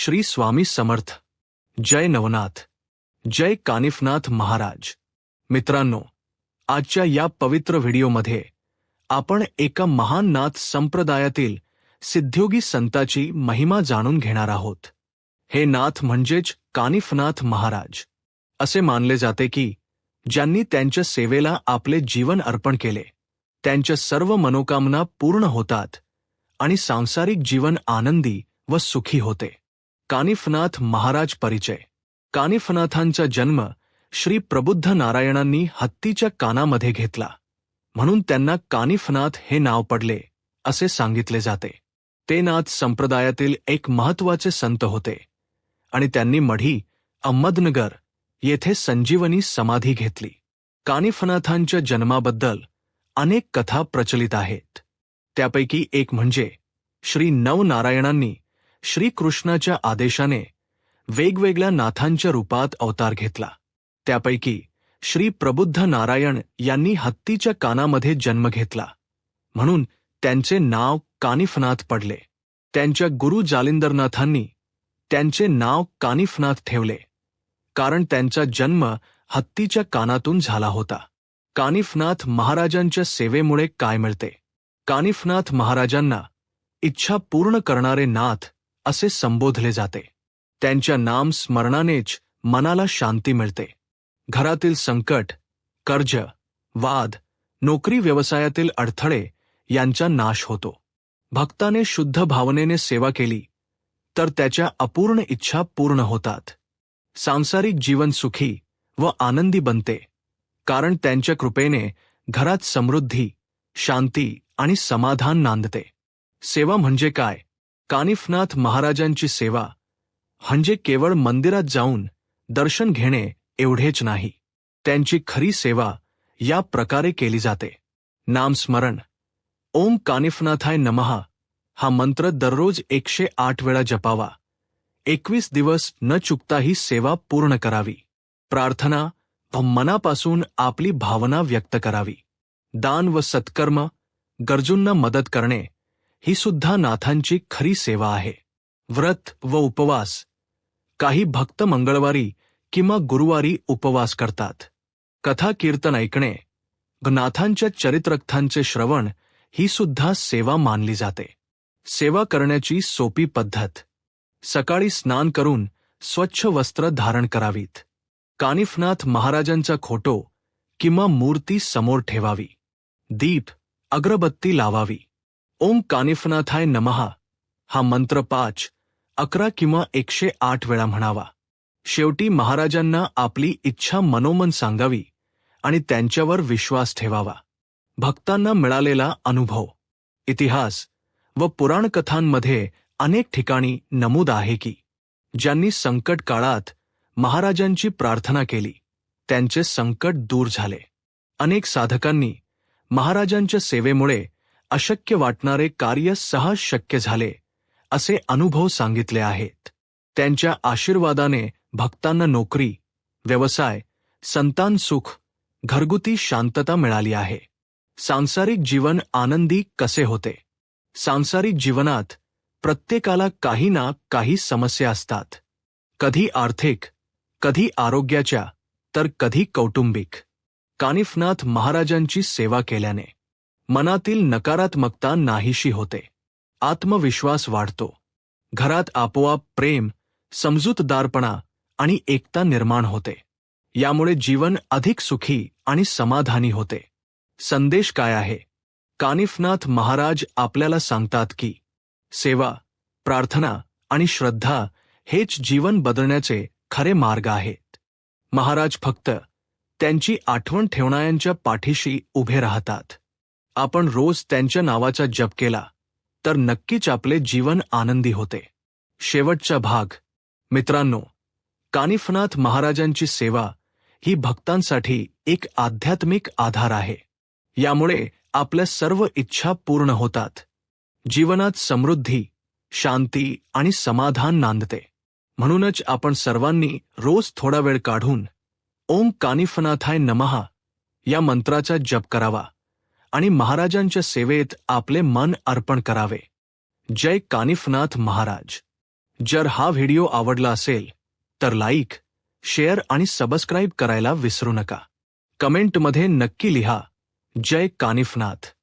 श्री स्वामी समर्थ. जय नवनाथ. जय कानिफनाथ महाराज. मित्रांनो आजच्या या पवित्र व्हिडिओमध्ये आपण एका महान नाथ संप्रदायातील सिद्ध्योगी संताची महिमा जाणून घेणार आहोत. हे नाथ म्हणजेच कानिफनाथ महाराज. असे मानले जाते की ज्यांनी त्यांच्या सेवेला आपले जीवन अर्पण केले त्यांच्या सर्व मनोकामना पूर्ण होतात आणि सांसारिक जीवन आनंदी व सुखी होते. कानिफनाथ महाराज परिचय. कानिफनाथांचा जन्म श्री प्रबुद्ध नारायणांनी हत्तीच्या कानामध्ये घेतला. म्हणून त्यांना कानिफनाथ हे नाव पडले असे सांगितले जाते. ते नाथ संप्रदायातील एक महत्त्वाचे संत होते. आणि त्यांनी मढी अहमदनगर येथे संजीवनी समाधी घेतली. कानिफनाथांच्या जन्माबद्दल अनेक कथा प्रचलित आहेत. त्यापैकी एक म्हणजे श्री नवनारायणांनी श्रीकृष्णाच्या आदेशाने वेगवेगळ्या नाथांच्या रूपात अवतार घेतला. त्यापैकी श्री प्रबुद्ध नारायण यांनी हत्तीच्या कानामध्ये जन्म घेतला. म्हणून त्यांचे नाव कानिफनाथ पडले. त्यांच्या गुरु जालिंदरनाथांनी त्यांचे नाव कानिफनाथ ठेवले. कारण त्यांचा जन्म हत्तीच्या कानातून झाला होता. कानिफनाथ महाराजांच्या सेवेमुळे काय मिळते? कानिफनाथ महाराजांना इच्छा पूर्ण करणारे नाथ असे संबोधले जाते. त्यांच्या नाम स्मरणानेच मनाला शांती मिळते. घरातील संकट कर्ज वाद नोकरी व्यवसायातील अडथळे यांचा नाश होतो. भक्ताने शुद्ध भावनेने सेवा केली तर त्याच्या अपूर्ण इच्छा पूर्ण होतात. सांसारिक जीवन सुखी व आनंदी बनते कारण त्यांच्या कृपेने घरात समृद्धी शांती आणि समाधान नांदते. सेवा म्हणजे काय? कानिफनाथ महाराजांची सेवा म्हणजे केवळ मंदिरात जाऊन दर्शन घेणे एवढेच नाही. त्यांची खरी सेवा या प्रकारे केली जाते. नामस्मरण ओम कानिफनाथाय नमहा हा मंत्र दररोज एकशे आठ वेळा जपावा. एकवीस दिवस न चुकता ही सेवा पूर्ण करावी. प्रार्थना व मनापासून आपली भावना व्यक्त करावी. दान व सत्कर्म गरजूंना मदत करणे ही सुद्धा नाथांची खरी सेवा आहे. व्रत व उपवास. काही भक्त मंगळवारी किंवा गुरुवारी उपवास करतात. कथा कीर्तन ऐकणे. नाथांच्या चरित्रकथांचे श्रवण ही सुद्धा सेवा मानली जाते. सेवा करण्याची सोपी पद्धत. सकाळी स्नान करून स्वच्छ वस्त्र धारण करावीत. कानिफनाथ महाराजांचा खोटो किंवा मूर्ती समोर ठेवावी. दीप अगरबत्ती लावावी. ओम कानिफनाथाय नमहा हा मंत्र पाच अकरा किंवा एकशे आठ वेळा म्हणावा. शेवटी महाराजांना आपली इच्छा मनोमन सांगावी आणि त्यांच्यावर विश्वास ठेवावा. भक्तांना मिळालेला अनुभव इतिहास व पुराणकथांमध्ये अनेक ठिकाणी नमूद आहे की ज्यांनी संकट काळात महाराजांची प्रार्थना केली त्यांचे संकट दूर झाले. अनेक साधकांनी महाराजांच्या सेवेमुळे अशक्य वाटणारे कार्य सहज शक्य झाले, असे अनुभव सांगितले आहेत. त्यांच्या आशीर्वादाने भक्तांना नोकरी, व्यवसाय, संतान सुख, घरगुती शांतता मिळाली आहे. सांसारिक जीवन आनंदी कसे होते? सांसारिक जीवनात प्रत्येकाला काही ना काही समस्या असतात. कधी आर्थिक, कधी आरोग्याच्या, तर कधी कौटुंबिक. कानिफनाथ महाराजांची सेवा केल्याने. मनातील नकारात्मकता नाहीशी होते. आत्मविश्वास वाढतो. घरात आपोआप प्रेम समजूतदारपणा आणि एकता निर्माण होते. यामुळे जीवन अधिक सुखी आणि समाधानी होते. संदेश काय आहे? कानिफनाथ महाराज आपल्याला सांगतात की सेवा प्रार्थना आणि श्रद्धा हेच जीवन बदलण्याचे खरे मार्ग आहेत. महाराज फक्त त्यांची आठवण ठेवणाऱ्यांच्या पाठीशी उभे राहतात. आपण रोज त्यांच्या नावाचा जप केला तर नक्कीच आपले जीवन आनंदी होते. शेवटचा भाग. मित्रांनो कानिफनाथ महाराजांची सेवा ही भक्तांसाठी एक आध्यात्मिक आधार आहे. यामुळे आपल्या सर्व इच्छा पूर्ण होतात. जीवनात समृद्धी शांती आणि समाधान नांदते. म्हणूनच आपण सर्वांनी रोज थोडा वेळ काढून ओम कानिफनाथाय नमहा या मंत्राचा जप करावा. आणि महाराजांच्या सेवेत आपले मन अर्पण करावे. जय कानिफनाथ महाराज. जर हा व्हिडिओ आवडला असेल तर लाईक शेअर आणि सबस्क्राईब करायला विसरू नका. कमेंटमध्ये नक्की लिहा. जय कानिफनाथ.